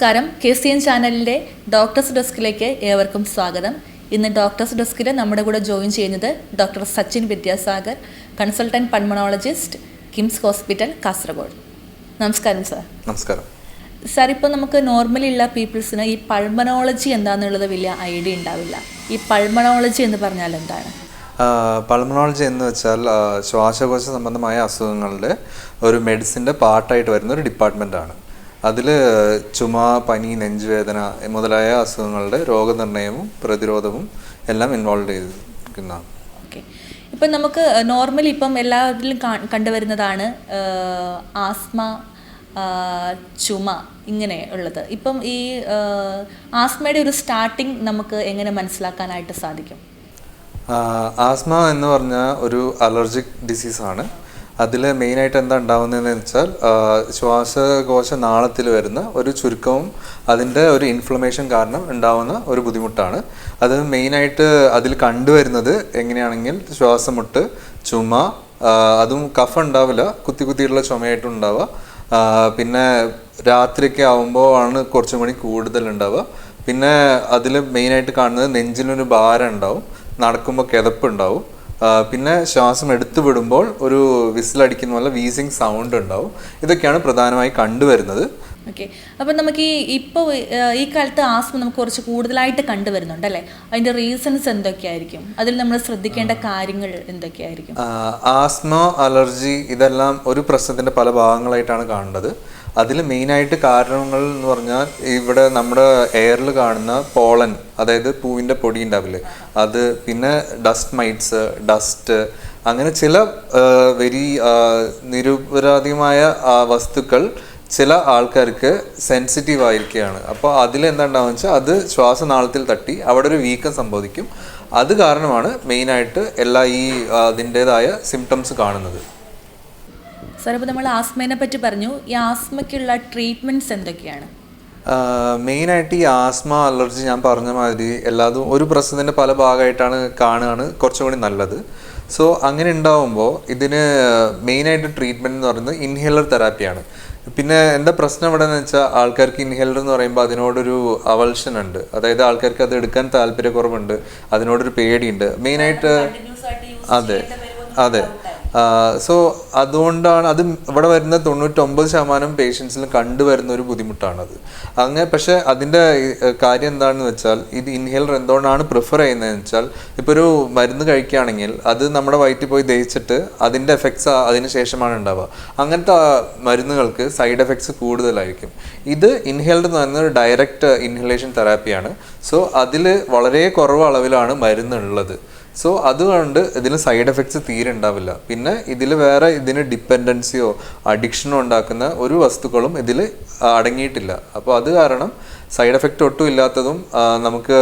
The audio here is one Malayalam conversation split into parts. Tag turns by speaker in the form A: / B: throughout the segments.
A: നമസ്കാരം. കെ സി എൻ ചാനലിന്റെ ഡോക്ടേഴ്സ് ഡെസ്കിലേക്ക് ഏവർക്കും സ്വാഗതം. ഇന്ന് ഡോക്ടേഴ്സ് ഡെസ്കിൽ നമ്മുടെ കൂടെ ജോയിൻ ചെയ്യുന്നത് doctor Sachin Vidyasagar consultant pulmonologist KIMS hospital Kasaragod. നമസ്കാരം സാർ.
B: നമസ്കാരം.
A: സാർ ഇപ്പോൾ നമുക്ക് നോർമലി ഉള്ള പീപ്പിൾസിന് ഈ പൾമണോളജി എന്താണെന്നുള്ളത് വലിയ ഐഡിയ ഉണ്ടാവില്ല ഈ പൾമണോളജി എന്ന് പറഞ്ഞാൽ എന്താണ്?
B: പൾമണോളജി എന്ന് വെച്ചാൽ ശ്വാസകോശ സംബന്ധമായ അസുഖങ്ങളുടെ ഒരു മെഡിസിന്റെ പാർട്ടായിട്ട് വരുന്ന ഒരു ഡിപ്പാർട്ട്മെന്റാണ് അതിൽ ചുമ പനി നെഞ്ചുവേദന മുതലായ അസുഖങ്ങളുടെ രോഗനിർണയവും പ്രതിരോധവും എല്ലാം ഇൻവോൾവ് ചെയ്തിരിക്കുന്നതാണ്
A: ഓക്കെ ഇപ്പം നമുക്ക് നോർമലി ഇപ്പം എല്ലാവരിലും കണ്ടുവരുന്നതാണ് ആസ്മ ചുമ ഇങ്ങനെ ഉള്ളത്. ഇപ്പം ഈ ആസ്മയുടെ ഒരു സ്റ്റാർട്ടിങ് നമുക്ക് എങ്ങനെ മനസ്സിലാക്കാനായിട്ട് സാധിക്കും?
B: ആസ്മ എന്ന് പറഞ്ഞ ഒരു അലർജിക് ഡിസീസാണ് അതിൽ മെയിനായിട്ട് എന്താ ഉണ്ടാവുന്നതെന്ന് വെച്ചാൽ ശ്വാസകോശ നാളത്തിൽ വരുന്ന ഒരു ചുരുക്കവും അതിന്റെ ഒരു ഇൻഫ്ലമേഷൻ കാരണം ഉണ്ടാവുന്ന ഒരു ബുദ്ധിമുട്ടാണ്. അത് മെയിനായിട്ട് അതിൽ കണ്ടുവരുന്നത് എങ്ങനെയാണെങ്കിൽ ശ്വാസമുട്ട് ചുമ അതും കഫ ഉണ്ടാവില്ല കുത്തി കുത്തിയിട്ടുള്ള ചുമയായിട്ടും ഉണ്ടാവുക. പിന്നെ രാത്രിയൊക്കെ ആവുമ്പോൾ ആണ് കുറച്ചും കൂടി കൂടുതൽ ഉണ്ടാവുക. പിന്നെ അതിൽ മെയിനായിട്ട് കാണുന്നത് നെഞ്ചിനൊരു ഭാരം ഉണ്ടാവും നടക്കുമ്പോൾ കിതപ്പ് ഉണ്ടാവും. പിന്നെ ശ്വാസം എടുത്തു വിടുമ്പോൾ ഒരു വിസിലടിക്കുന്ന പോലെ വീസിങ് സൗണ്ട് ഉണ്ടാവും. ഇതൊക്കെയാണ് പ്രധാനമായി കണ്ടുവരുന്നത്.
A: ഓക്കെ. അപ്പം നമുക്ക് ഈ ഇപ്പോൾ ഈ കാലത്ത് ആസ്മ നമുക്ക് കുറച്ച് കൂടുതലായിട്ട് കണ്ടുവരുന്നുണ്ട് അല്ലേ? അതിന്റെ റീസൺസ് എന്തൊക്കെയായിരിക്കും? അതിൽ നമ്മൾ ശ്രദ്ധിക്കേണ്ട കാര്യങ്ങൾ എന്തൊക്കെയായിരിക്കും?
B: ആസ്മ അലർജി ഇതെല്ലാം ഒരു പ്രശ്നത്തിന്റെ പല ഭാഗങ്ങളായിട്ടാണ് കാണേണ്ടത് അതിൽ മെയിനായിട്ട് കാരണങ്ങൾ എന്ന് പറഞ്ഞാൽ ഇവിടെ നമ്മുടെ എയറിൽ കാണുന്ന പോളൻ അതായത് പൂവിന്റെ പൊടി ഉണ്ടാവില്ലേ? അത് പിന്നെ ഡസ്റ്റ് മൈറ്റ്സ് ഡസ്റ്റ് അങ്ങനെ ചില വെരി നിരുപരാധികമായ വസ്തുക്കൾ ചില ആൾക്കാർക്ക് സെൻസിറ്റീവ് ആയിരിക്കുകയാണ്. അപ്പോൾ അതിൽ എന്താ ഉണ്ടാവുക വെച്ചാൽ അത് ശ്വാസനാളത്തിൽ തട്ടി അവിടെ ഒരു വീക്കം സംഭവിക്കും. അത് കാരണമാണ് മെയിനായിട്ട് എല്ലാ ഈ അതിന്റേതായ സിംറ്റംസ് കാണുന്നത്.
A: സാർ ഇപ്പോൾ നമ്മൾ ആസ്മേനെ പറ്റി പറഞ്ഞു. ഈ ആസ്മയ്ക്കുള്ള ട്രീറ്റ്മെന്റ്സ് എന്തൊക്കെയാണ്?
B: മെയിനായിട്ട് ഈ ആസ്മ അലർജി ഞാൻ പറഞ്ഞ മാതിരി എല്ലാതും ഒരു പ്രശ്നത്തിന്റെ പല ഭാഗമായിട്ടാണ് കാണുകയാണ് കുറച്ചും കൂടി നല്ലത്. സോ അങ്ങനെ ഉണ്ടാവുമ്പോൾ ഇതിന് മെയിനായിട്ട് ട്രീറ്റ്മെന്റ് എന്ന് പറയുന്നത് ഇൻഹേലർ തെറാപ്പിയാണ്. പിന്നെ എന്താ പ്രശ്നം ഇവിടെ എന്ന് വെച്ചാൽ ആൾക്കാർക്ക് ഇൻഹേലർ എന്ന് പറയുമ്പോൾ അതിനോടൊരു അവൾഷൻ ഉണ്ട്. അതായത് ആൾക്കാർക്ക് അത് എടുക്കാൻ താല്പര്യക്കുറവുണ്ട് അതിനോടൊരു പേടിയുണ്ട്. മെയിനായിട്ട് അതെ അതെ. സോ അതുകൊണ്ടാണ് അത് ഇവിടെ വരുന്ന തൊണ്ണൂറ്റൊമ്പത് ശതമാനം പേഷ്യൻസിൽ കണ്ടുവരുന്ന ഒരു ബുദ്ധിമുട്ടാണത്. അങ്ങനെ പക്ഷെ അതിന്റെ കാര്യം എന്താണെന്ന് വെച്ചാൽ ഇത് ഇൻഹേലർ എന്തുകൊണ്ടാണ് പ്രിഫർ ചെയ്യുന്നതെന്ന് വെച്ചാൽ ഇപ്പോൾ ഒരു മരുന്ന് കഴിക്കുകയാണെങ്കിൽ അത് നമ്മുടെ വയറ്റിൽ പോയി ദഹിച്ചിട്ട് അതിന്റെ എഫക്ട്സ് അതിന് ശേഷമാണ് ഉണ്ടാവുക. അങ്ങനത്തെ മരുന്നുകൾക്ക് സൈഡ് എഫക്ട്സ് കൂടുതലായിരിക്കും. ഇത് ഇൻഹേലർ എന്ന് പറയുന്ന ഒരു ഡയറക്റ്റ് ഇൻഹലേഷൻ തെറാപ്പിയാണ് സോ അതിൽ വളരെ കുറവ് അളവിലാണ് മരുന്നുള്ളത് സോ അതുകൊണ്ട് ഇതിന് സൈഡ് എഫക്ട്സ് തീരെ ഉണ്ടാവില്ല. പിന്നെ ഇതിൽ വേറെ ഇതിന് ഡിപ്പെൻഡൻസിയോ അഡിക്ഷനോ ഉണ്ടാക്കുന്ന ഒരു വസ്തുക്കളും ഇതിൽ അടങ്ങിയിട്ടില്ല. അപ്പോൾ അത് കാരണം സൈഡ് എഫക്റ്റ് ഒട്ടും ഇല്ലാത്തതും നമുക്ക്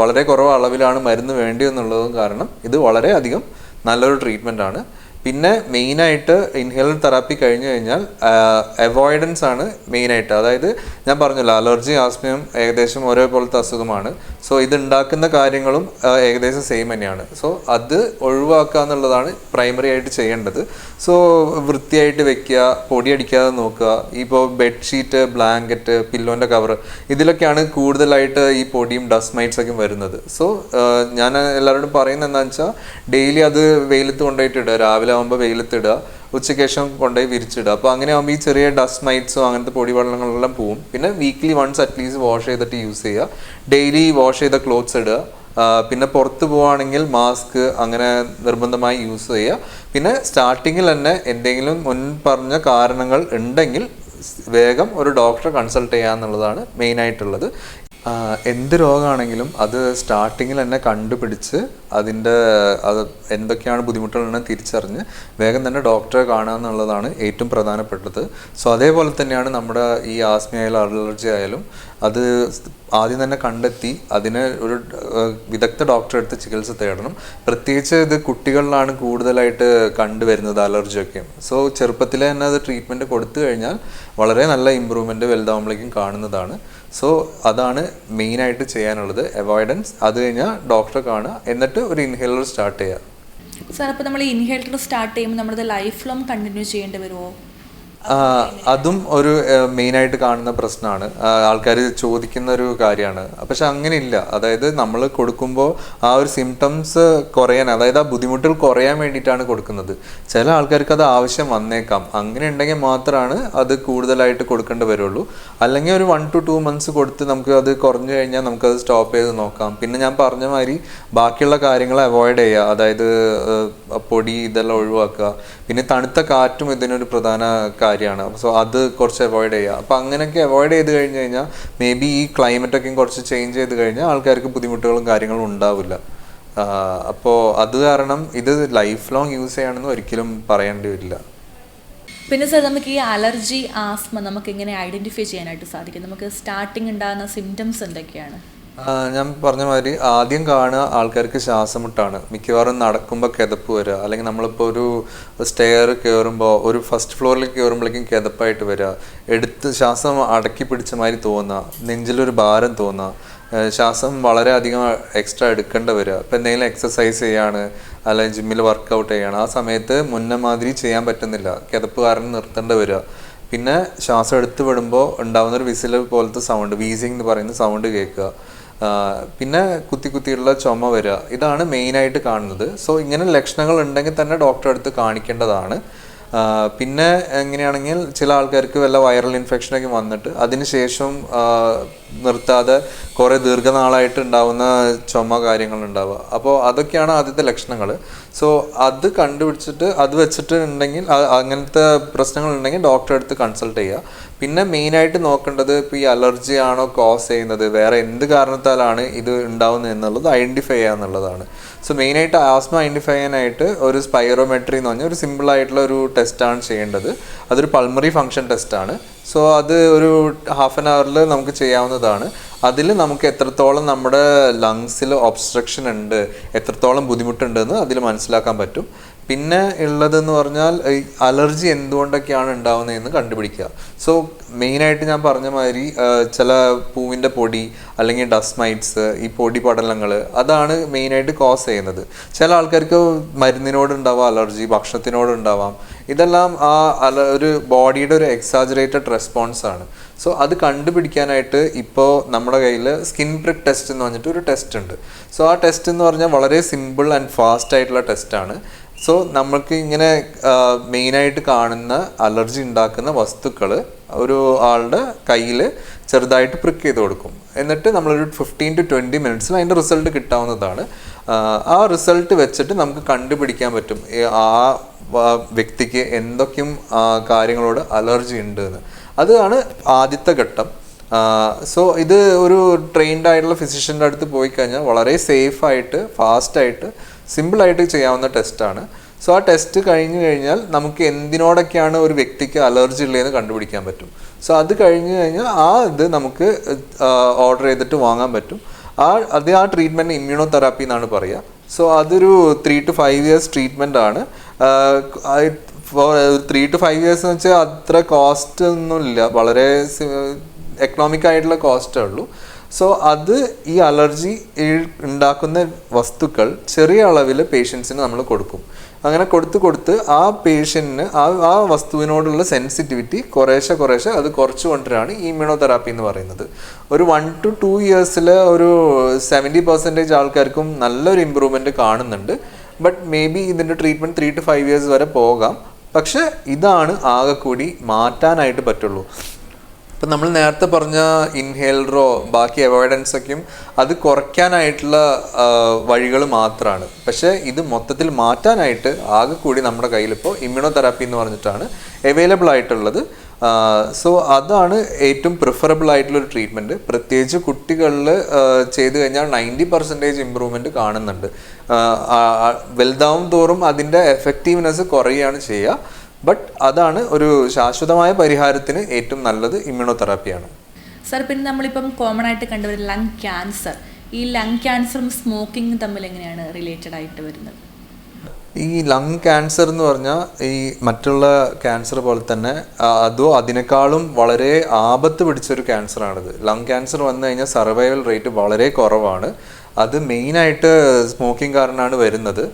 B: വളരെ കുറവ് അളവിലാണ് മരുന്ന് വേണ്ടി എന്നുള്ളതും കാരണം ഇത് വളരെ അധികം നല്ലൊരു ട്രീറ്റ്മെന്റ് ആണ്. പിന്നെ മെയിനായിട്ട് ഇൻഹേലർ തെറാപ്പി കഴിഞ്ഞു കഴിഞ്ഞാൽ അവോയ്ഡൻസ് ആണ് മെയിനായിട്ട് അതായത് ഞാൻ പറഞ്ഞല്ലോ അലർജി ആസ്മയം ഏകദേശം ഒരേപോലത്തെ അസുഖമാണ്. സോ ഇത് ഉണ്ടാക്കുന്ന കാര്യങ്ങളും ഏകദേശം സെയിം തന്നെയാണ്. സോ അത് ഒഴിവാക്കുക എന്നുള്ളതാണ് പ്രൈമറി ആയിട്ട് ചെയ്യേണ്ടത്. സോ വൃത്തിയായിട്ട് വെക്കുക പൊടി അടിക്കാതെ നോക്കുക. ഇപ്പോൾ ബെഡ്ഷീറ്റ് ബ്ലാങ്കറ്റ് പില്ലോന്റെ കവർ ഇതിലൊക്കെയാണ് കൂടുതലായിട്ട് ഈ പൊടിയും ഡസ്റ്റ് മൈറ്റ്സ് ഒക്കെ വരുന്നത്. സോ ഞാൻ എല്ലാവരോടും പറയുന്നത് എന്താണെന്ന് വെച്ചാൽ ഡെയിലി അത് വെയിലത്ത് കൊണ്ടുപോയിട്ട് ഇടുക. രാവിലെ ആകുമ്പോൾ വെയിലത്ത് ഇടുക. ഉച്ചയ്ക്ക് ശേഷം കൊണ്ടുപോയി വിരിച്ചിടുക. അപ്പോൾ അങ്ങനെ ആകുമ്പോൾ ഈ ചെറിയ ഡസ്റ്റ് മൈറ്റ്സോ അങ്ങനത്തെ പൊടിവെള്ളങ്ങളെല്ലാം പോവും. പിന്നെ weekly once at least wash ചെയ്തിട്ട് യൂസ് ചെയ്യുക. ഡെയിലി വാഷ് ചെയ്ത ക്ലോത്ത്സ് ഇടുക. പിന്നെ പുറത്ത് പോവുകയാണെങ്കിൽ മാസ്ക് അങ്ങനെ നിർബന്ധമായി യൂസ് ചെയ്യുക. പിന്നെ സ്റ്റാർട്ടിങ്ങിൽ തന്നെ എന്തെങ്കിലും മുൻ പറഞ്ഞ കാരണങ്ങൾ ഉണ്ടെങ്കിൽ വേഗം ഒരു ഡോക്ടറെ കൺസൾട്ട് ചെയ്യുക എന്നുള്ളതാണ് മെയിനായിട്ടുള്ളത് എന്ത് രോഗമാണെങ്കിലും അത് സ്റ്റാർട്ടിങ്ങിൽ തന്നെ കണ്ടുപിടിച്ച് അതിന്റെ അത് എന്തൊക്കെയാണ് ബുദ്ധിമുട്ടുകളെന്ന് തിരിച്ചറിഞ്ഞ് വേഗം തന്നെ ഡോക്ടറെ കാണുക എന്നുള്ളതാണ് ഏറ്റവും പ്രധാനപ്പെട്ടത്. സോ അതേപോലെ തന്നെയാണ് നമ്മുടെ ഈ ആസ്മി ആയാലും അലർജി ആയാലും അത് ആദ്യം തന്നെ കണ്ടെത്തി അതിനെ ഒരു വിദഗ്ധ ഡോക്ടറെ അടുത്ത് ചികിത്സ തേടണം. പ്രത്യേകിച്ച് ഇത് കുട്ടികളിലാണ് കൂടുതലായിട്ട് കണ്ടുവരുന്നത് അലർജിയൊക്കെ സോ ചെറുപ്പത്തിലെ തന്നെ അത് ട്രീറ്റ്മെന്റ് കൊടുത്തു കഴിഞ്ഞാൽ വളരെ നല്ല ഇമ്പ്രൂവ്മെന്റ് വലുതാവുമ്പോഴേക്കും കാണുന്നതാണ്. സോ അതാണ് മെയിനായിട്ട് ചെയ്യാനുള്ളത്. അവോയ്ഡൻസ് അത് കഴിഞ്ഞാൽ ഡോക്ടറെ കാണുക. എന്നിട്ട് ഒരു ഇൻഹേലർ സ്റ്റാർട്ട് ചെയ്യുക.
A: സാർ അപ്പോൾ നമ്മൾ ഇൻഹേലർ സ്റ്റാർട്ട് ചെയ്യുമ്പോൾ നമ്മളത് ലൈഫ് ലോങ് കണ്ടിന്യൂ ചെയ്യേണ്ടി വരുമോ?
B: അതും ഒരു മെയിൻ ആയിട്ട് കാണുന്ന പ്രശ്നമാണ് ആൾക്കാർ ചോദിക്കുന്ന ഒരു കാര്യമാണ്. പക്ഷെ അങ്ങനെ ഇല്ല അതായത് നമ്മൾ കൊടുക്കുമ്പോൾ ആ ഒരു സിംറ്റംസ് കുറയാൻ അതായത് ആ ബുദ്ധിമുട്ടുകൾ കുറയാൻ വേണ്ടിയിട്ടാണ് കൊടുക്കുന്നത്. ചില ആൾക്കാർക്ക് അത് ആവശ്യം വന്നേക്കാം. അങ്ങനെ ഉണ്ടെങ്കിൽ മാത്രമാണ് അത് കൂടുതലായിട്ട് കൊടുക്കേണ്ടി വരുള്ളൂ. അല്ലെങ്കിൽ ഒരു വൺ ടു ടു മന്ത്സ് കൊടുത്ത് നമുക്ക് അത് കുറഞ്ഞു കഴിഞ്ഞാൽ നമുക്കത് സ്റ്റോപ്പ് ചെയ്ത് നോക്കാം. പിന്നെ ഞാൻ പറഞ്ഞ മാതിരി ബാക്കിയുള്ള കാര്യങ്ങൾ അവോയ്ഡ് ചെയ്യുക. അതായത് പൊടി ഇതെല്ലാം ഒഴിവാക്കുക. പിന്നെ തണുത്ത കാറ്റും ഇതിനൊരു പ്രധാന കാര്യമാണ്. സോ അത് കുറച്ച് അവോയ്ഡ് ചെയ്യുക. അപ്പോൾ അങ്ങനെയൊക്കെ അവോയ്ഡ് ചെയ്ത് കഴിഞ്ഞ് കഴിഞ്ഞാൽ മേ ബി ഈ ക്ലൈമറ്റ് ഒക്കെ കുറച്ച് ചേഞ്ച് ചെയ്ത് കഴിഞ്ഞാൽ ആൾക്കാർക്ക് ബുദ്ധിമുട്ടുകളും കാര്യങ്ങളും ഉണ്ടാവില്ല. അപ്പോൾ അത് കാരണം ഇത് ലൈഫ് ലോങ് യൂസ് ചെയ്യണമെന്ന് ഒരിക്കലും പറയേണ്ടി വരില്ല.
A: പിന്നെ സാർ നമുക്ക് ഈ അലർജി ആസ്മ നമുക്ക് എങ്ങനെ ഐഡന്റിഫൈ ചെയ്യാനായിട്ട് സാധിക്കും. നമുക്ക് സ്റ്റാർട്ടിങ് ഉണ്ടാകുന്ന സിംറ്റംസ് എന്തൊക്കെയാണ്?
B: ഞാൻ പറഞ്ഞ മാതിരി ആദ്യം കാണുക ആൾക്കാർക്ക് ശ്വാസമുട്ടാണ്. മിക്കവാറും നടക്കുമ്പോൾ കിതപ്പ് വരിക അല്ലെങ്കിൽ നമ്മളിപ്പോൾ ഒരു സ്റ്റെയർ കയറുമ്പോൾ ഒരു ഫസ്റ്റ് ഫ്ലോറിലേക്ക് കയറുമ്പോഴേക്കും കിതപ്പായിട്ട് വരിക എടുത്ത് ശ്വാസം അടക്കി പിടിച്ച മാതിരി തോന്നുക നെഞ്ചിലൊരു ഭാരം തോന്നുക ശ്വാസം വളരെ അധികം എക്സ്ട്രാ എടുക്കേണ്ട വരിക ഇപ്പം എന്തെങ്കിലും എക്സസൈസ് ചെയ്യാണ് അല്ലെങ്കിൽ ജിമ്മിൽ വർക്കൗട്ട് ചെയ്യാണ് ആ സമയത്ത് മുന്നേ മാതിരി ചെയ്യാൻ പറ്റുന്നില്ല. കിതപ്പ് കാരണം നിർത്തേണ്ട വരിക പിന്നെ ശ്വാസം എടുത്ത് വിടുമ്പോൾ ഉണ്ടാകുന്ന ഒരു വിസിൽ പോലത്തെ സൗണ്ട് വീസിങ് എന്ന് പറയുന്ന സൗണ്ട് കേൾക്കുക. പിന്നെ കുത്തി കുത്തിയുള്ള ചുമ വരിക. ഇതാണ് മെയിനായിട്ട് കാണുന്നത്. സോ ഇങ്ങനെ ലക്ഷണങ്ങൾ ഉണ്ടെങ്കിൽ തന്നെ ഡോക്ടറെ അടുത്ത് കാണിക്കേണ്ടതാണ്. പിന്നെ എങ്ങനെയാണെങ്കിൽ ചില ആൾക്കാർക്ക് വല്ല വൈറൽ ഇൻഫെക്ഷനൊക്കെ വന്നിട്ട് അതിനുശേഷം നിർത്താതെ കുറേ ദീർഘനാളായിട്ട് ഉണ്ടാവുന്ന ചുമ കാര്യങ്ങൾ ഉണ്ടാവുക അപ്പോൾ അതൊക്കെയാണ് ആദ്യത്തെ ലക്ഷണങ്ങൾ സോ അത് കണ്ടുപിടിച്ചിട്ട് അത് വെച്ചിട്ട് ഉണ്ടെങ്കിൽ അങ്ങനത്തെ പ്രശ്നങ്ങൾ ഉണ്ടെങ്കിൽ ഡോക്ടറെ അടുത്ത് കൺസൾട്ട് ചെയ്യുക. പിന്നെ മെയിനായിട്ട് നോക്കേണ്ടത് ഇപ്പോൾ ഈ അലർജി ആണോ കോസ് ചെയ്യുന്നത് വേറെ എന്ത് കാരണത്താലാണ് ഇത് ഉണ്ടാവുന്നത് എന്നുള്ളത് ഐഡന്റിഫൈ ചെയ്യുക എന്നുള്ളതാണ്. സോ മെയിനായിട്ട് ആസ്മ ഐഡന്റിഫൈ ചെയ്യാനായിട്ട് ഒരു സ്പൈറോമെട്രി എന്ന് പറഞ്ഞാൽ ഒരു സിമ്പിളായിട്ടുള്ള ഒരു ടെസ്റ്റാണ് ചെയ്യേണ്ടത്. അതൊരു പൾമറി ഫങ്ഷൻ ടെസ്റ്റാണ് സോ അത് ഒരു ഹാഫ് ആൻ അവറിൽ നമുക്ക് ചെയ്യാവുന്നതാണ്. അതിൽ നമുക്ക് എത്രത്തോളം നമ്മുടെ ലങ്സിൽ ഒബ്സ്ട്രക്ഷൻ ഉണ്ട് എത്രത്തോളം ബുദ്ധിമുട്ടുണ്ടെന്ന് അതിൽ മനസ്സിലാക്കാൻ പറ്റും. പിന്നെ ഉള്ളതെന്ന് പറഞ്ഞാൽ ഈ അലർജി എന്തുകൊണ്ടൊക്കെയാണ് ഉണ്ടാവുന്നതെന്ന് കണ്ടുപിടിക്കുക. സോ മെയിനായിട്ട് ഞാൻ പറഞ്ഞ മാതിരി ചില പൂവിന്റെ പൊടി അല്ലെങ്കിൽ ഡസ്മൈറ്റ്സ് മൈറ്റ്സ് ഈ പൊടി പടലങ്ങൾ അതാണ് മെയിനായിട്ട് കോസ് ചെയ്യുന്നത്. ചില ആൾക്കാർക്ക് മരുന്നിനോട് ഉണ്ടാവാം അലർജി ഭക്ഷണത്തിനോട് ഉണ്ടാവാം. ഇതെല്ലാം ആ അല ഒരു ബോഡിയുടെ ഒരു എക്സാജറേറ്റഡ് റെസ്പോൺസ് ആണ്. സോ അത് കണ്ടുപിടിക്കാനായിട്ട് ഇപ്പോൾ നമ്മുടെ കയ്യിൽ സ്കിൻ പ്രിക് ടെസ്റ്റ് എന്ന് പറഞ്ഞിട്ട് ഒരു ടെസ്റ്റ് ഉണ്ട്. സോ ആ ടെസ്റ്റ് എന്ന് പറഞ്ഞാൽ വളരെ സിമ്പിൾ ആൻഡ് ഫാസ്റ്റ് ആയിട്ടുള്ള ടെസ്റ്റാണ് സോ നമ്മൾക്ക് ഇങ്ങനെ മെയിനായിട്ട് കാണുന്ന അലർജി ഉണ്ടാക്കുന്ന വസ്തുക്കൾ ഒരു ആളുടെ കയ്യിൽ ചെറുതായിട്ട് പ്രിക്ക് ചെയ്ത് കൊടുക്കും. എന്നിട്ട് നമ്മളൊരു ഫിഫ്റ്റീൻ ടു ട്വന്റി മിനിറ്റ്സിൽ അതിന്റെ റിസൾട്ട് കിട്ടാവുന്നതാണ്. ആ, റിസൾട്ട് വെച്ചിട്ട് നമുക്ക് കണ്ടുപിടിക്കാൻ പറ്റും ആ വ്യക്തിക്ക് എന്തൊക്കെയും കാര്യങ്ങളോട് അലർജി ഉണ്ട് എന്ന് അതാണ് ആദ്യത്തെ ഘട്ടം. സോ ഇത് ഒരു ട്രെയിൻഡ് ആയിട്ടുള്ള ഫിസിഷ്യന്റെ അടുത്ത് പോയി കഴിഞ്ഞാൽ വളരെ സേഫ് ആയിട്ട് ആയിട്ട് ചെയ്യാവുന്ന ടെസ്റ്റാണ്. സോ ആ ടെസ്റ്റ് കഴിഞ്ഞു കഴിഞ്ഞാൽ നമുക്ക് എന്തിനോടൊക്കെയാണ് ഒരു വ്യക്തിക്ക് അലർജി ഉള്ളതെന്ന് കണ്ടുപിടിക്കാൻ പറ്റും. സോ അത് കഴിഞ്ഞു കഴിഞ്ഞാൽ ആ ഇത് നമുക്ക് ഓർഡർ ചെയ്തിട്ട് വാങ്ങാൻ പറ്റും. ആ അത് ആ ട്രീറ്റ്മെന്റ് ഇമ്മ്യൂണോ തെറാപ്പി എന്നാണ് പറയുക. സോ അതൊരു three to five years treatment ആണ്. ത്രീ ടു ഫൈവ് ഇയേഴ്സ് എന്ന് വെച്ചാൽ അത്ര കോസ്റ്റ് ഒന്നുമില്ല. വളരെ എക്കണോമിക് ആയിട്ടുള്ള കോസ്റ്റേ ഉള്ളൂ. സോ അത് ഈ അലർജി ഉണ്ടാക്കുന്ന വസ്തുക്കൾ ചെറിയ അളവിൽ പേഷ്യൻസിന് നമ്മൾ കൊടുക്കും. അങ്ങനെ കൊടുത്ത് കൊടുത്ത് ആ പേഷ്യന്റിന് ആ ആ വസ്തുവിനോടുള്ള സെൻസിറ്റിവിറ്റി കുറേശ്ശെ കുറേശ്ശെ അത് കുറച്ച് കൊണ്ടിട്ടാണ് ഇമ്യൂണോ തെറാപ്പി എന്ന് പറയുന്നത്. ഒരു വൺ ടു ടു ഇയേഴ്സിൽ ഒരു സെവന്റി പെർസെന്റേജ് ആൾക്കാർക്കും നല്ലൊരു ഇമ്പ്രൂവ്മെന്റ് കാണുന്നുണ്ട്. ബട്ട് മേ ബി ഇതിന്റെ treatment three to five years വരെ പോകാം. പക്ഷേ ഇതാണ് ആകെ കൂടി മാറ്റാനായിട്ട് പറ്റുള്ളൂ. ഇപ്പം നമ്മൾ നേരത്തെ പറഞ്ഞ ഇൻഹേലറോ ബാക്കി അവോയ്ഡൻസൊക്കെയും അത് കുറയ്ക്കാനായിട്ടുള്ള വഴികൾ മാത്രമാണ് പക്ഷേ ഇത് മൊത്തത്തിൽ മാറ്റാനായിട്ട് ആകെ കൂടി നമ്മുടെ കയ്യിലിപ്പോൾ ഇമ്മ്യൂണോതെറാപ്പി എന്ന് പറഞ്ഞിട്ടാണ് അവൈലബിൾ ആയിട്ടുള്ളത്. സോ അതാണ് ഏറ്റവും പ്രിഫറബിൾ ആയിട്ടുള്ള ഒരു ട്രീറ്റ്മെന്റ് പ്രത്യേകിച്ച് കുട്ടികളിൽ ചെയ്തു കഴിഞ്ഞാൽ നയന്റി പെർസെന്റേജ് ഇമ്പ്രൂവ്മെന്റ് കാണുന്നുണ്ട്. വലുതാവും തോറും അതിന്റെ എഫക്റ്റീവ്നെസ് കുറയുകയാണ് ചെയ്യുക. ബട്ട് അതാണ് ഒരു ശാശ്വതമായ പരിഹാരത്തിന് ഏറ്റവും നല്ലത് ഇമ്മ്യൂണോതെറാപ്പിയാണ്
A: സാർ പിന്നെ നമ്മളിപ്പം കോമൺ ആയിട്ട് കണ്ടുവരുന്ന ലങ് ക്യാൻസർ ഈ ലങ് ക്യാൻസറും സ്മോക്കിങ്ങും തമ്മിൽ എങ്ങനെയാണ് റിലേറ്റഡ് ആയിട്ട് വരുന്നത്?
B: ഈ ലങ് ക്യാൻസർ എന്ന് പറഞ്ഞാൽ ഈ മറ്റുള്ള ക്യാൻസർ പോലെ തന്നെ അതോ അതിനേക്കാളും വളരെ ആപത്ത് പിടിച്ചൊരു ക്യാൻസറാണിത് ലങ് ക്യാൻസർ വന്നു കഴിഞ്ഞാൽ സർവൈവൽ റേറ്റ് വളരെ കുറവാണ്. അത് മെയിനായിട്ട് സ്മോക്കിംഗ് കാരണമാണ് വരുന്നത്.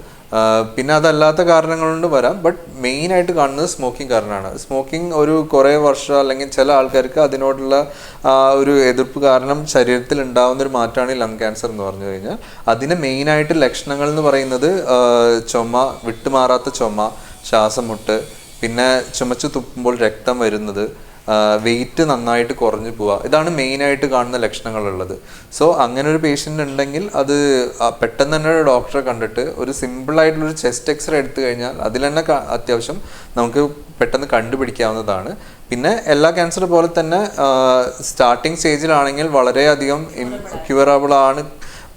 B: പിന്നെ അതല്ലാത്ത കാരണങ്ങൾ കൊണ്ട് വരാം. ബട്ട് മെയിൻ ആയിട്ട് കാണുന്നത് സ്മോക്കിംഗ് കാരണമാണ് സ്മോക്കിംഗ് ഒരു കുറേ വർഷം അല്ലെങ്കിൽ ചില ആൾക്കാർക്ക് അതിനോടുള്ള ഒരു എതിർപ്പ് കാരണം ശരീരത്തിൽ ഉണ്ടാകുന്ന ഒരു മാറ്റമാണ് ഈ ലങ് ക്യാൻസർ എന്ന് പറഞ്ഞു കഴിഞ്ഞാൽ. അതിന് മെയിനായിട്ട് ലക്ഷണങ്ങൾ എന്ന് പറയുന്നത് ചുമ വിട്ടുമാറാത്ത ചുമ ശ്വാസം മുട്ട് പിന്നെ ചുമച്ച് തുപ്പുമ്പോൾ രക്തം വരുന്നത് വെയിറ്റ് നന്നായിട്ട് കുറഞ്ഞു പോവുക ഇതാണ് മെയിനായിട്ട് കാണുന്ന ലക്ഷണങ്ങളുള്ളത്. സോ അങ്ങനെ ഒരു പേഷ്യന്റ് ഉണ്ടെങ്കിൽ അത് പെട്ടെന്ന് തന്നെ ഒരു ഡോക്ടറെ കണ്ടിട്ട് ഒരു സിമ്പിളായിട്ടുള്ളൊരു ചെസ്റ്റ് എക്സ്റേ എടുത്തു കഴിഞ്ഞാൽ അതിൽ തന്നെ അത്യാവശ്യം നമുക്ക് പെട്ടെന്ന് കണ്ടുപിടിക്കാവുന്നതാണ്. പിന്നെ എല്ലാ ക്യാൻസർ പോലെ തന്നെ സ്റ്റാർട്ടിങ് സ്റ്റേജിലാണെങ്കിൽ വളരെയധികം ക്യൂറബിൾ ആണ്.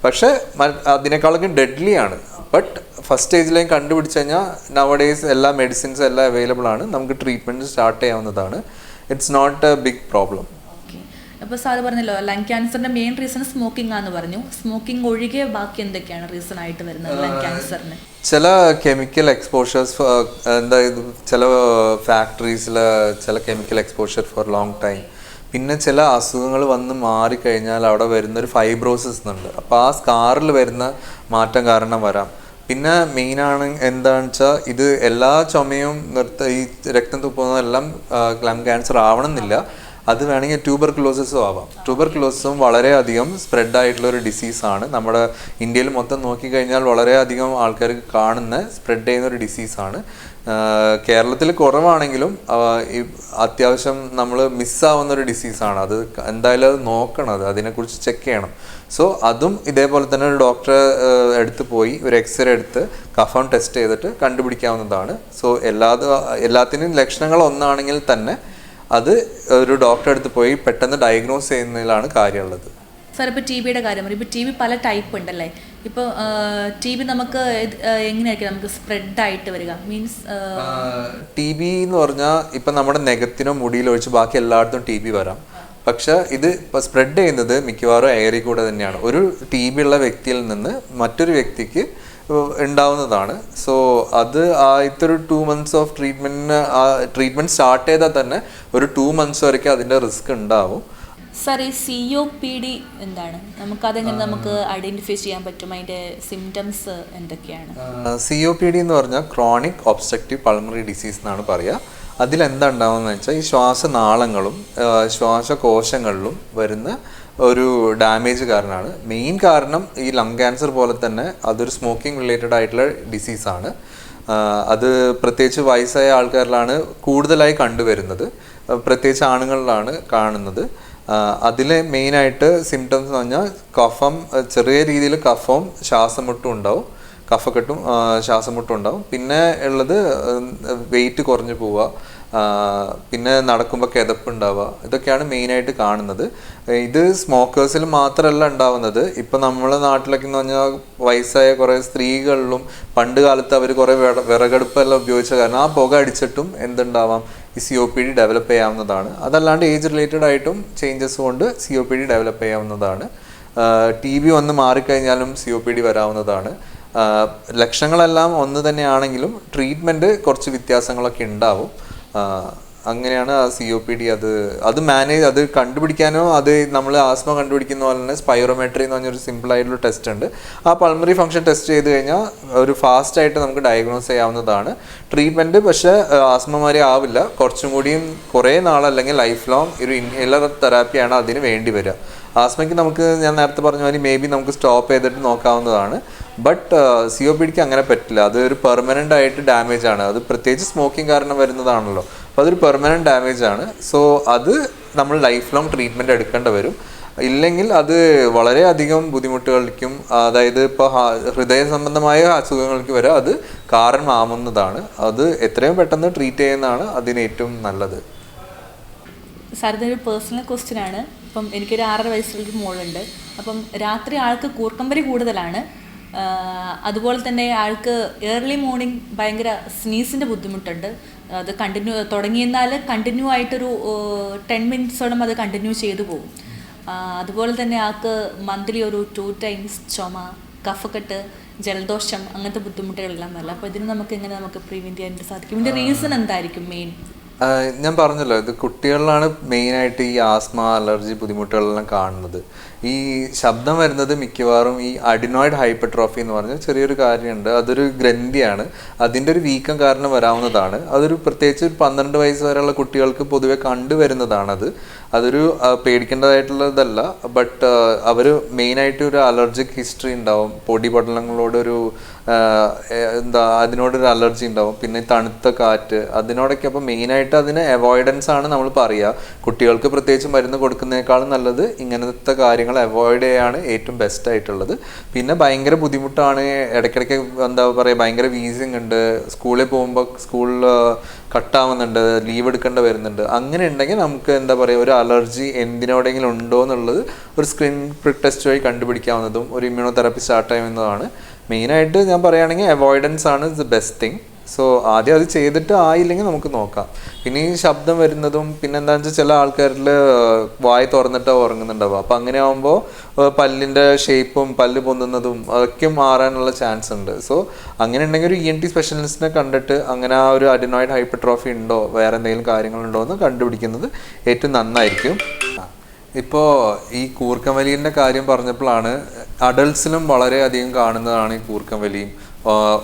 B: പക്ഷേ അതിനേക്കാളൊക്കെ ഡെഡ്ലി ആണ്. ബട്ട് ഫസ്റ്റ് സ്റ്റേജിലേക്ക് കണ്ടുപിടിച്ച് കഴിഞ്ഞാൽ നവഡേയ്സ് എല്ലാ മെഡിസിൻസ് എല്ലാം അവൈലബിൾ ആണ്. നമുക്ക് ട്രീറ്റ്മെന്റ് സ്റ്റാർട്ട് ചെയ്യാവുന്നതാണ്. It's not a big problem
A: അപ്പോൾ സാറ് പറഞ്ഞല്ലോ ലങ് ക്യാൻസറിന്റെ മെയിൻ റീസൺ സ്മോക്കിംഗ് ആണെന്ന് പറഞ്ഞു. സ്മോക്കിംഗ് ഒഴികെ ബാക്കി എന്തൊക്കെയാണ് റീസൺ ആയിട്ട് വരുന്നത് ലങ് ക്യാൻസറിന്
B: ചില കെമിക്കൽ എക്സ്പോഷേഴ്സ് എന്താ ഇത് ചില ഫാക്ടറീസിൽ ചില chemical exposure for long time പിന്നെ ചില അസുഖങ്ങൾ വന്ന് മാറിക്കഴിഞ്ഞാൽ അവിടെ വരുന്നൊരു ഫൈബ്രോസിസ് എന്നുണ്ട്. അപ്പോൾ ആ സ്കാറിൽ വരുന്ന മാറ്റം കാരണം വരാം. പിന്നെ മെയിൻ ആണ് എന്താണെന്ന് വെച്ചാൽ ഇത് എല്ലാ ചുമയും നിർത്ത ഈ രക്തം തുപ്പുന്നതെല്ലാം ക്ലം ക്യാൻസർ ആവണമെന്നില്ല. അത് വേണമെങ്കിൽ ട്യൂബർ ക്ലോസസും ആവാം. ട്യൂബർ ക്ലോസസും വളരെയധികം സ്പ്രെഡ് ആയിട്ടുള്ള ഒരു ഡിസീസാണ് നമ്മുടെ ഇന്ത്യയിൽ മൊത്തം നോക്കിക്കഴിഞ്ഞാൽ വളരെയധികം ആൾക്കാർ കാണുന്ന സ്പ്രെഡ് ചെയ്യുന്ന ഒരു ഡിസീസാണ് കേരളത്തിൽ കുറവാണെങ്കിലും അത്യാവശ്യം നമ്മൾ മിസ്സാവുന്ന ഒരു ഡിസീസാണ് അത് എന്തായാലും അത് നോക്കണം അത് അതിനെക്കുറിച്ച് ചെക്ക് ചെയ്യണം. സോ അതും ഇതേപോലെ തന്നെ ഒരു ഡോക്ടറെ എടുത്ത് പോയി ഒരു എക്സ്റേ എടുത്ത് കഫം ടെസ്റ്റ് ചെയ്തിട്ട് കണ്ടുപിടിക്കാവുന്നതാണ്. സോ എല്ലാ എല്ലാത്തിനും ലക്ഷണങ്ങൾ ഒന്നാണെങ്കിൽ തന്നെ അത് ഒരു ഡോക്ടറെ അടുത്ത് പോയി പെട്ടെന്ന് ഡയഗ്നോസ് ചെയ്യുന്നതിലാണ് കാര്യമുള്ളത്.
A: സാർ ഇപ്പോൾ ടി ബിയുടെ കാര്യം. പറയും ഇപ്പോൾ ടി ബി പല ടൈപ്പ് ഉണ്ടല്ലേ? ഇപ്പോൾ ടി ബി നമുക്ക് എങ്ങനെയായിരിക്കും നമുക്ക് സ്പ്രെഡ് ആയിട്ട് വരിക? മീൻസ്
B: ടി ബി എന്ന് പറഞ്ഞാൽ ഇപ്പം നമ്മുടെ നെഗത്തിനോ മുടിയിലോ ഒഴിച്ച് ബാക്കി എല്ലായിടത്തും ടി ബി വരാം. പക്ഷെ ഇത് ഇപ്പോൾ സ്പ്രെഡ് ചെയ്യുന്നത് മിക്കവാറും എയറിൽ കൂടെ തന്നെയാണ്. ഒരു ടി ബി ഉള്ള വ്യക്തിയിൽ നിന്ന് മറ്റൊരു വ്യക്തിക്ക് ഉണ്ടാവുന്നതാണ്. സോ അത് ആദ്യത്തെ ഒരു ടു മന്ത്സ് ഓഫ് ട്രീറ്റ്മെന്റിന് ട്രീറ്റ്മെന്റ് സ്റ്റാർട്ട് ചെയ്താൽ തന്നെ ഒരു ടു മന്ത്സ് വരയ്ക്ക് അതിന്റെ റിസ്ക് ഉണ്ടാവും.
A: സാർ ഈ സി ഒ പി ഡി എന്താണ്? നമുക്കതെങ്ങനെ നമുക്ക് ഐഡന്റിഫൈ ചെയ്യാൻ പറ്റും? അതിന്റെ സിംറ്റംസ് എന്തൊക്കെയാണ്?
B: സി ഒ പി ഡി എന്ന് പറഞ്ഞാൽ ക്രോണിക് ഒബ്സ്ട്രക്റ്റീവ് പൾമറി ഡിസീസ് എന്നാണ് പറയുക. അതിലെന്താ ഉണ്ടാവുന്നത് വെച്ചാൽ ഈ ശ്വാസനാളങ്ങളും ശ്വാസകോശങ്ങളിലും വരുന്ന ഒരു ഡാമേജ് കാരണമാണ്. മെയിൻ കാരണം ഈ ലങ് ക്യാൻസർ പോലെ തന്നെ അതൊരു സ്മോക്കിംഗ് റിലേറ്റഡ് ആയിട്ടുള്ള ഡിസീസാണ് അത് പ്രത്യേകിച്ച് വയസ്സായ ആൾക്കാരിലാണ് കൂടുതലായി കണ്ടുവരുന്നത്. പ്രത്യേകിച്ച് ആണുങ്ങളിലാണ് കാണുന്നത്. അതിൽ മെയിനായിട്ട് സിംറ്റംസ് എന്ന് പറഞ്ഞാൽ കഫം ചെറിയ രീതിയിൽ കഫവും ശ്വാസമുട്ടും ഉണ്ടാവും. കഫക്കെട്ടും ശ്വാസം ശ്വാസമുട്ടും ഉണ്ടാവും. പിന്നെ ഉള്ളത് വെയിറ്റ് കുറഞ്ഞു പോവുക പിന്നെ നടക്കുമ്പോൾ കിതപ്പ് ഉണ്ടാവുക ഇതൊക്കെയാണ് മെയിനായിട്ട് കാണുന്നത്. ഇത് സ്മോക്കേഴ്സിൽ മാത്രമല്ല ഉണ്ടാവുന്നത്. ഇപ്പം നമ്മളെ നാട്ടിലൊക്കെ എന്ന് പറഞ്ഞാൽ വയസ്സായ കുറേ സ്ത്രീകളിലും പണ്ട് കാലത്ത് അവർ കുറേ വിറ വിറകടുപ്പെല്ലാം ഉപയോഗിച്ച കാരണം ആ പുക അടിച്ചിട്ടും എന്തുണ്ടാവാം? ഈ C O P D develop ചെയ്യാവുന്നതാണ്. അതല്ലാണ്ട് ഏജ് റിലേറ്റഡ് ആയിട്ടും ചേഞ്ചസ് കൊണ്ട് C O P D develop ചെയ്യാവുന്നതാണ്. ടി ബി വന്ന് മാറിക്കഴിഞ്ഞാലും സി ഒ പി ഡി വരാവുന്നതാണ്. ലക്ഷണങ്ങളെല്ലാം ഒന്ന് തന്നെയാണെങ്കിലും ട്രീറ്റ്മെന്റ് കുറച്ച് വ്യത്യാസങ്ങളൊക്കെ ഉണ്ടാവും. അങ്ങനെയാണ് ആ സി ഒ പി ഡി അത് അത് മാനേജ് അത് കണ്ടുപിടിക്കാനോ അത് നമ്മൾ ആസ്മ കണ്ടുപിടിക്കുന്ന പോലെ തന്നെ സ്പൈറോമെട്രി എന്ന് പറഞ്ഞൊരു സിമ്പിൾ ആയിട്ടുള്ള ടെസ്റ്റ് ഉണ്ട്. ആ പൾമറി ഫംഗ്ഷൻ ടെസ്റ്റ് ചെയ്ത് കഴിഞ്ഞാൽ ഒരു ഫാസ്റ്റ് ആയിട്ട് നമുക്ക് ഡയഗ്നോസ് ചെയ്യാവുന്നതാണ്. ട്രീറ്റ്മെന്റ് പക്ഷേ ആസ്മ മാതിരി ആവില്ല. കുറച്ചും കൂടിയും കുറേ നാളല്ലെങ്കിൽ ലൈഫ് ലോങ് ഒരു ഇൻഹേലർ തെറാപ്പിയാണ് അതിന് വേണ്ടി വരിക. ആസ്മയ്ക്ക് നമുക്ക് ഞാൻ നേരത്തെ പറഞ്ഞ മാതിരി മേ ബി നമുക്ക് സ്റ്റോപ്പ് ചെയ്തിട്ട് നോക്കാവുന്നതാണ്. ബട്ട് സി ഒ പി ഡിക്ക് അങ്ങനെ പറ്റില്ല. അത് ഒരു പെർമനന്റ് ആയിട്ട് ഡാമേജ് ആണ്. അത് പ്രത്യേകിച്ച് സ്മോക്കിംഗ് കാരണം വരുന്നതാണല്ലോ. അപ്പോൾ അതൊരു പെർമനന്റ് ഡാമേജ് ആണ്. സോ അത് നമ്മൾ ലൈഫ് ലോങ് ട്രീറ്റ്മെന്റ് എടുക്കേണ്ടി വരും. ഇല്ലെങ്കിൽ അത് വളരെയധികം ബുദ്ധിമുട്ടുകൾക്കും അതായത് ഇപ്പോൾ ഹൃദയ സംബന്ധമായ അസുഖങ്ങൾക്ക് വരെ അത് കാരണമാവുന്നതാണ്. അത് എത്രയും പെട്ടെന്ന് ട്രീറ്റ് ചെയ്യുന്നതാണ് അതിന് ഏറ്റവും നല്ലത്.
A: സാർ ഇതൊരു പേഴ്സണൽ ക്വസ്റ്റ്യൻ ആണ്. അപ്പം എനിക്കൊരു ആറര വയസ്സിലേക്ക് മോളുണ്ട്. അപ്പം രാത്രി ആൾക്ക് കൂർക്കമ്പരി കൂടുതലാണ്. അതുപോലെ തന്നെ ആൾക്ക് ഏർലി മോർണിംഗ് ഭയങ്കര സ്നീസിന്റെ ബുദ്ധിമുട്ടുണ്ട്. അത് കണ്ടിന്യൂ തുടങ്ങിയെന്നാൽ കണ്ടിന്യൂ ആയിട്ടൊരു ടെൻ മിനിറ്റ്സോളം അത് കണ്ടിന്യൂ ചെയ്തു പോകും. അതുപോലെ തന്നെ ആൾക്ക് മന്ത്ലി ഒരു ടു ടൈംസ് ചുമ കഫക്കെട്ട് ജലദോഷം അങ്ങനത്തെ ബുദ്ധിമുട്ടുകളെല്ലാം വരില്ല. അപ്പോൾ ഇതിന് നമുക്ക് എങ്ങനെ നമുക്ക് പ്രിവെന്റ് ചെയ്യാനായിട്ട് സാധിക്കും? ഇതിന്റെ റീസൺ എന്തായിരിക്കും മെയിൻ
B: ഞാൻ പറഞ്ഞല്ലോ ഇത് കുട്ടികളിലാണ് മെയിനായിട്ട് ഈ ആസ്മ അലർജി ബുദ്ധിമുട്ടുകളെല്ലാം കാണുന്നത്. ഈ ശബ്ദം വരുന്നത് മിക്കവാറും ഈ അഡിനോയിഡ് ഹൈപ്പർട്രോഫി എന്ന് പറഞ്ഞ ചെറിയൊരു കാര്യമുണ്ട്. അതൊരു ഗ്രന്ഥിയാണ്. അതിന്റെ ഒരു വീക്കം കാരണം വരാവുന്നതാണ്. അതൊരു പ്രത്യേകിച്ച് ഒരു പന്ത്രണ്ട് വയസ്സ് വരെയുള്ള കുട്ടികൾക്ക് പൊതുവെ കണ്ടുവരുന്നതാണത്. അതൊരു പേടിക്കേണ്ടതായിട്ടുള്ളതല്ല ബട്ട് അവർ മെയിനായിട്ട് ഒരു അലർജിക് ഹിസ്റ്ററി ഉണ്ടാവും. പൊടി എ- എന്താ അതിനോടൊരു അലർജി ഉണ്ടാവും. പിന്നെ തണുത്ത കാറ്റ് അതിനോടൊക്കെ അപ്പോൾ മെയിനായിട്ട് അതിന് അവോയ്ഡൻസ് ആണ് നമ്മൾ പറയുക കുട്ടികൾക്ക് പ്രത്യേകിച്ച് മരുന്ന് കൊടുക്കുന്നതിനേക്കാളും നല്ലത് ഇങ്ങനത്തെ കാര്യങ്ങൾ അവോയ്ഡ് ചെയ്യാണ് ഏറ്റവും ബെസ്റ്റ് ആയിട്ടുള്ളത്. പിന്നെ ഭയങ്കര ബുദ്ധിമുട്ടാണ്. ഇടയ്ക്കിടയ്ക്ക് എന്താ പറയുക ഭയങ്കര വീസിങ് ഉണ്ട്. സ്കൂളിൽ പോകുമ്പോൾ സ്കൂളിൽ കട്ടാവുന്നുണ്ട് ലീവ് എടുക്കേണ്ട വരുന്നുണ്ട്. അങ്ങനെ ഉണ്ടെങ്കിൽ നമുക്ക് എന്താ പറയുക ഒരു അലർജി എന്തിനോടെങ്കിലും ഉണ്ടോ എന്നുള്ളത് ഒരു സ്ക്രീൻ ടെസ്റ്റ് വഴി കണ്ടുപിടിക്കാവുന്നതും ഒരു ഇമ്മ്യൂണോതെറാപ്പി സ്റ്റാർട്ട് ചെയ്യുന്നതാണ് മെയിനായിട്ട് ഞാൻ പറയുകയാണെങ്കിൽ അവോയ്ഡൻസ് ആണ് ദ ബെസ്റ്റ് തിങ് സോ ആദ്യം അത് ചെയ്തിട്ട് ആയില്ലെങ്കിൽ നമുക്ക് നോക്കാം. പിന്നെ ഈ ശബ്ദം വരുന്നതും പിന്നെ എന്താണെന്ന് വെച്ചാൽ ചില ആൾക്കാരിൽ വായ തുറന്നിട്ട് ഉറങ്ങുന്നുണ്ടാവുക. അപ്പം അങ്ങനെ ആകുമ്പോൾ പല്ലിന്റെ ഷേപ്പും പല്ല് പൊന്നുന്നതും അതൊക്കെ മാറാനുള്ള ചാൻസ് ഉണ്ട്. സോ അങ്ങനെ ഉണ്ടെങ്കിൽ ഒരു ഇ എൻ ടി സ്പെഷ്യലിസ്റ്റിനെ കണ്ടിട്ട് അങ്ങനെ ആ ഒരു അഡിനോയിഡ് ഹൈപ്പർട്രോഫി ഉണ്ടോ വേറെ എന്തെങ്കിലും കാര്യങ്ങളുണ്ടോ എന്ന് കണ്ടുപിടിക്കുന്നത് ഏറ്റവും നന്നായിരിക്കും. ഇപ്പോൾ ഈ കൂർക്കം കൂർക്കംവലീന്റെ കാര്യം പറഞ്ഞപ്പോഴാണ് അഡൾട്ട്സിലും വളരെയധികം കാണുന്നതാണ് ഈ കൂർക്കംവലിയും ആ,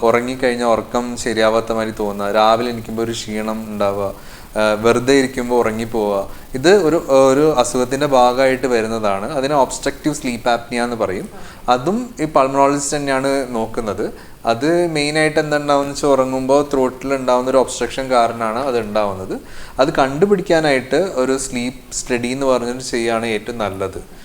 B: ഉറങ്ങിക്കഴിഞ്ഞാൽ ഉറക്കം ശരിയാവാത്ത മാതിരി തോന്നുക. രാവിലെ എനിക്കുമ്പോൾ ഒരു ക്ഷീണം ഉണ്ടാവുക. വെറുതെ ഇരിക്കുമ്പോൾ ഉറങ്ങിപ്പോവുക. ഇത് ഒരു ഒരു അസുഖത്തിന്റെ ഭാഗമായിട്ട് വരുന്നതാണ്. അതിനെ ഒബ്സ്ട്രക്റ്റീവ് സ്ലീപ്പ് ആപ്നിയ എന്ന് പറയും. അതും ഈ പൾമറോളജിസ്റ്റ് തന്നെയാണ് നോക്കുന്നത്. അത് മെയിനായിട്ട് എന്താണ്ടാവുന്ന വെച്ചാൽ ഉറങ്ങുമ്പോൾ ത്രോട്ടിൽ ഉണ്ടാവുന്ന ഒരു ഒബ്സ്ട്രക്ഷൻ കാരണമാണ് അത് ഉണ്ടാവുന്നത്. അത് കണ്ടുപിടിക്കാനായിട്ട് ഒരു സ്ലീപ്പ് സ്റ്റഡി എന്ന് പറഞ്ഞിട്ട് ചെയ്യുകയാണ് ഏറ്റവും നല്ലത്.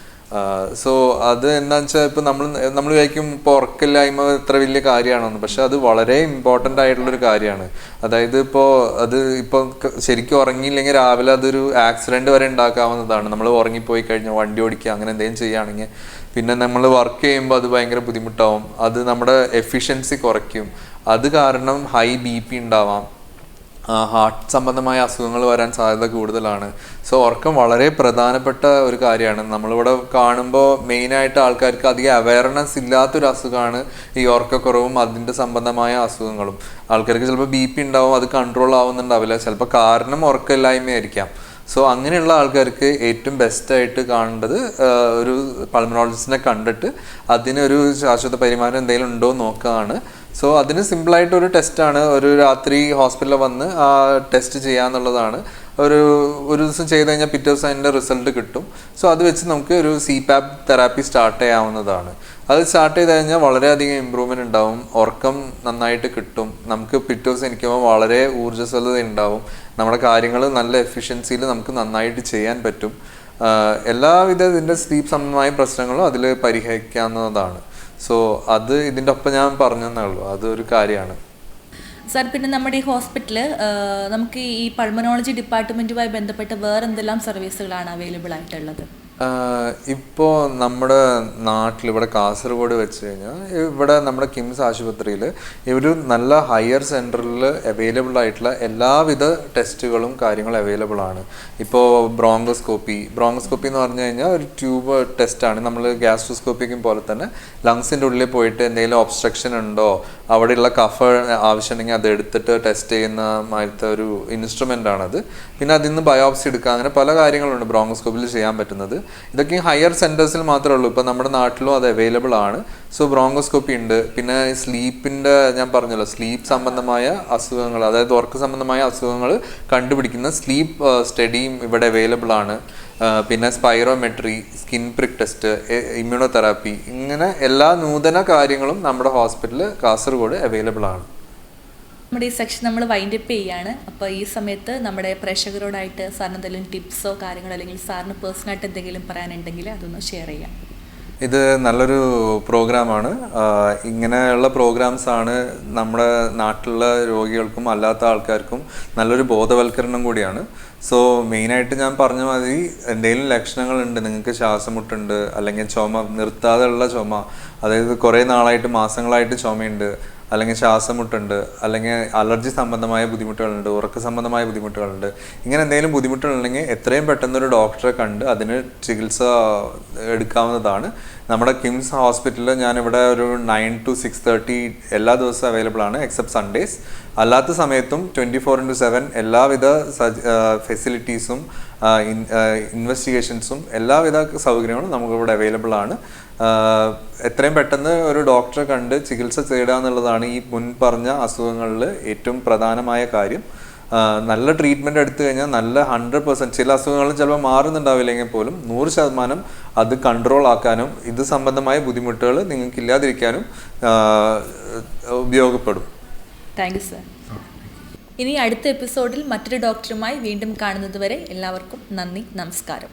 B: സോ അത് എന്താണെന്ന് വെച്ചാൽ ഇപ്പൊ നമ്മൾ നമ്മൾ വിചാരിക്കും ഇപ്പോൾ ഉറക്കില്ലായ്മ ഇത്ര വലിയ കാര്യമാണെന്ന്. പക്ഷെ അത് വളരെ ഇമ്പോർട്ടന്റ് ആയിട്ടുള്ളൊരു കാര്യമാണ്. അതായത് ഇപ്പോൾ അത് ഇപ്പോൾ ക- ശരിക്കും ഉറങ്ങിയില്ലെങ്കിൽ രാവിലെ അതൊരു ആക്സിഡന്റ് വരെ ഉണ്ടാക്കാവുന്നതാണ്. നമ്മൾ ഉറങ്ങിപ്പോയി കഴിഞ്ഞാൽ വണ്ടി ഓടിക്കുക അങ്ങനെ എന്തെങ്കിലും ചെയ്യുകയാണെങ്കിൽ പിന്നെ നമ്മൾ വർക്ക് ചെയ്യുമ്പോൾ അത് ഭയങ്കര ബുദ്ധിമുട്ടാവും. അത് നമ്മുടെ എഫിഷ്യൻസി കുറയ്ക്കും. അത് കാരണം ഹൈ ബി പി ഉണ്ടാവാം. ഹാർട്ട് സംബന്ധമായ അസുഖങ്ങൾ വരാൻ സാധ്യത കൂടുതലാണ്. സോ ഉറക്കം വളരെ പ്രധാനപ്പെട്ട ഒരു കാര്യമാണ്. നമ്മളിവിടെ കാണുമ്പോൾ മെയിനായിട്ട് ആൾക്കാർക്ക് അധികം അവയർനെസ് ഇല്ലാത്തൊരു അസുഖമാണ് ഈ ഉറക്കക്കുറവും അതിന്റെ സംബന്ധമായ അസുഖങ്ങളും. ആൾക്കാർക്ക് ചിലപ്പോൾ ബി പി ഉണ്ടാവും അത് കൺട്രോൾ ആവുന്നുണ്ടാവില്ല. ചിലപ്പോൾ കാരണം ഉറക്കമില്ലായ്മയായിരിക്കാം. സോ അങ്ങനെയുള്ള ആൾക്കാർക്ക് ഏറ്റവും ബെസ്റ്റായിട്ട് കാണേണ്ടത് ഒരു പൾമനോളജിസ്റ്റിനെ കണ്ടിട്ട് അതിനൊരു ശാശ്വത പരിമാറ്റം എന്തെങ്കിലും ഉണ്ടോ നോക്കുകയാണ് സോ അതിന് സിമ്പിളായിട്ട് ഒരു ടെസ്റ്റാണ് ഒരു രാത്രി ഹോസ്പിറ്റലിൽ വന്ന് ആ ടെസ്റ്റ് ചെയ്യാന്നുള്ളതാണ്. ഒരു ഒരു ദിവസം ചെയ്ത് കഴിഞ്ഞാൽ പിറ്റേ ദിവസം അതിന്റെ റിസൾട്ട് കിട്ടും. സോ അത് വെച്ച് നമുക്ക് ഒരു സി പാപ്പ് തെറാപ്പി സ്റ്റാർട്ട് ചെയ്യാവുന്നതാണ്. അത് സ്റ്റാർട്ട് ചെയ്ത് കഴിഞ്ഞാൽ വളരെയധികം ഇമ്പ്രൂവ്മെന്റ് ഉണ്ടാവും. ഉറക്കം നന്നായിട്ട് കിട്ടും. നമുക്ക് പിറ്റേ ദിവസം എനിക്കുമ്പോൾ വളരെ ഊർജസ്വലത ഉണ്ടാവും. നമ്മുടെ കാര്യങ്ങൾ നല്ല എഫിഷ്യൻസിയിൽ നമുക്ക് നന്നായിട്ട് ചെയ്യാൻ പറ്റും. എല്ലാവിധ ഇതിന്റെ സ്ലീപ്പ് സംബന്ധമായ പ്രശ്നങ്ങളും അതിൽ പരിഹരിക്കാവുന്നതാണ്. സോ അത് ഇതിന്റെ ഒപ്പം ഞാൻ പറഞ്ഞു ഉള്ളൂ. അതൊരു കാര്യമാണ്.
A: സാർ പിന്നെ നമ്മുടെ ഈ ഹോസ്പിറ്റൽ നമുക്ക് ഈ പൾമനോളജി ഡിപ്പാർട്ട്മെന്റുമായി ബന്ധപ്പെട്ട് വേറെ എന്തെല്ലാം സർവീസുകളാണ് അവൈലബിൾ ആയിട്ടുള്ളത്?
B: ഇപ്പോൾ നമ്മുടെ നാട്ടിൽ ഇവിടെ കാസർഗോഡ് വെച്ച് കഴിഞ്ഞാൽ ഇവിടെ നമ്മുടെ കിംസ് ആശുപത്രിയിൽ ഒരു നല്ല ഹയർ സെന്ററിൽ അവൈലബിൾ ആയിട്ടുള്ള എല്ലാവിധ ടെസ്റ്റുകളും കാര്യങ്ങളും അവൈലബിൾ ആണ്. ഇപ്പോൾ ബ്രോങ്കോസ്കോപ്പി ബ്രോങ്കോസ്കോപ്പി എന്ന് പറഞ്ഞു കഴിഞ്ഞാൽ ഒരു ട്യൂബ് ടെസ്റ്റാണ് നമ്മൾ ഗ്യാസ്ട്രോസ്കോപ്പിക്കും പോലെ തന്നെ ലങ്സിന്റെ ഉള്ളിൽ പോയിട്ട് എന്തെങ്കിലും ഒബ്സ്ട്രക്ഷൻ ഉണ്ടോ അവിടെയുള്ള കഫ ആവശ്യമുണ്ടെങ്കിൽ അത് എടുത്തിട്ട് ടെസ്റ്റ് ചെയ്യുന്ന മാതിരത്തെ ഒരു ഇൻസ്ട്രുമെന്റ് ആണത്. പിന്നെ അതിൽ നിന്ന് ബയോപ്സി എടുക്കുക അങ്ങനെ പല കാര്യങ്ങളുണ്ട് ബ്രോങ്കോസ്കോപ്പിൽ ചെയ്യാൻ പറ്റുന്നത്. ഇതൊക്കെ ഹയർ സെന്റേഴ്സിൽ മാത്രമേ ഉള്ളൂ. ഇപ്പോൾ നമ്മുടെ നാട്ടിലും അത് അവൈലബിൾ ആണ്. സോ ബ്രോങ്കോസ്കോപ്പി ഉണ്ട്. പിന്നെ സ്ലീപ്പിന്റെ ഞാൻ പറഞ്ഞല്ലോ സ്ലീപ്പ് സംബന്ധമായ അസുഖങ്ങൾ അതായത് ഉറക്ക സംബന്ധമായ അസുഖങ്ങൾ കണ്ടുപിടിക്കുന്ന സ്ലീപ്പ് സ്റ്റഡിയും ഇവിടെ അവൈലബിൾ ആണ്. പിന്നെ spirometry skin prick test immunotherapy ഇങ്ങനെ എല്ലാ നൂതന കാര്യങ്ങളും നമ്മുടെ ഹോസ്പിറ്റലിൽ കാസർഗോഡ് അവൈലബിൾ ആണ്.
A: നമ്മുടെ ഈ സെക്ഷൻ നമ്മൾ വൈൻഡപ്പ് ചെയ്യാണ്. അപ്പോൾ ഈ സമയത്ത് നമ്മുടെ പ്രേക്ഷകരോടായിട്ട് സാറിന് എന്തെങ്കിലും ടിപ്സോ കാര്യങ്ങളോ അല്ലെങ്കിൽ സാറിന് പേഴ്സണലായിട്ട് എന്തെങ്കിലും പറയാനുണ്ടെങ്കിൽ അതൊന്ന് ഷെയർ ചെയ്യാം.
B: ഇത് നല്ലൊരു പ്രോഗ്രാമാണ് ഇങ്ങനെയുള്ള പ്രോഗ്രാംസ് ആണ് നമ്മുടെ നാട്ടിലുള്ള രോഗികൾക്കും അല്ലാത്ത ആൾക്കാർക്കും നല്ലൊരു ബോധവൽക്കരണം കൂടിയാണ്. സോ മെയിനായിട്ട് ഞാൻ പറഞ്ഞ മാതിരി എന്തെങ്കിലും ലക്ഷണങ്ങളുണ്ട് നിങ്ങൾക്ക് ശ്വാസമുട്ടുണ്ട് അല്ലെങ്കിൽ ചുമ നിർത്താതെയുള്ള ചുമ അതായത് കുറേ നാളായിട്ട് മാസങ്ങളായിട്ട് ചുമയുണ്ട് അല്ലെങ്കിൽ ശ്വാസമുട്ടുണ്ട് അല്ലെങ്കിൽ അലർജി സംബന്ധമായ ബുദ്ധിമുട്ടുകളുണ്ട് ഉറക്ക സംബന്ധമായ ബുദ്ധിമുട്ടുകളുണ്ട് ഇങ്ങനെ എന്തെങ്കിലും ബുദ്ധിമുട്ടുകളുണ്ടെങ്കിൽ എത്രയും പെട്ടെന്ന് ഒരു ഡോക്ടറെ കണ്ട് അതിന് ചികിത്സ എടുക്കാവുന്നതാണ്. നമ്മുടെ കിംസ് ഹോസ്പിറ്റലിൽ ഞാനിവിടെ ഒരു നയൻ ടു സിക്സ് തേർട്ടി എല്ലാ ദിവസവും അവൈലബിൾ ആണ് എക്സെപ്റ്റ് സൺഡേസ് അല്ലാത്ത സമയത്തും ട്വന്റി ഫോർ ഇന്റു സെവൻ എല്ലാവിധ ഫെസിലിറ്റീസും ഇൻവെസ്റ്റിഗേഷൻസും എല്ലാവിധ സൗകര്യങ്ങളും നമുക്കിവിടെ അവൈലബിൾ ആണ്. എത്രയും പെട്ടെന്ന് ഒരു ഡോക്ടറെ കണ്ട് ചികിത്സ തേടുക എന്നുള്ളതാണ് ഈ മുൻ പറഞ്ഞ അസുഖങ്ങളിൽ ഏറ്റവും പ്രധാനമായ കാര്യം. നല്ല ട്രീറ്റ്മെന്റ് എടുത്തു കഴിഞ്ഞാൽ നല്ല ഹൺഡ്രഡ് പെർസെന്റ് ചില അസുഖങ്ങളും ചിലപ്പോൾ മാറുന്നുണ്ടാവില്ലെങ്കിൽ പോലും നൂറ് ശതമാനം അത് കൺട്രോൾ ആക്കാനും ഇത് സംബന്ധമായ ബുദ്ധിമുട്ടുകൾ നിങ്ങൾക്ക് ഇല്ലാതിരിക്കാനും ഉപയോഗപ്പെടും.
A: താങ്ക് യു സർ ഇനി അടുത്ത എപ്പിസോഡിൽ മറ്റൊരു ഡോക്ടറുമായി വീണ്ടും കാണുന്നതുവരെ എല്ലാവർക്കും നന്ദി നമസ്കാരം.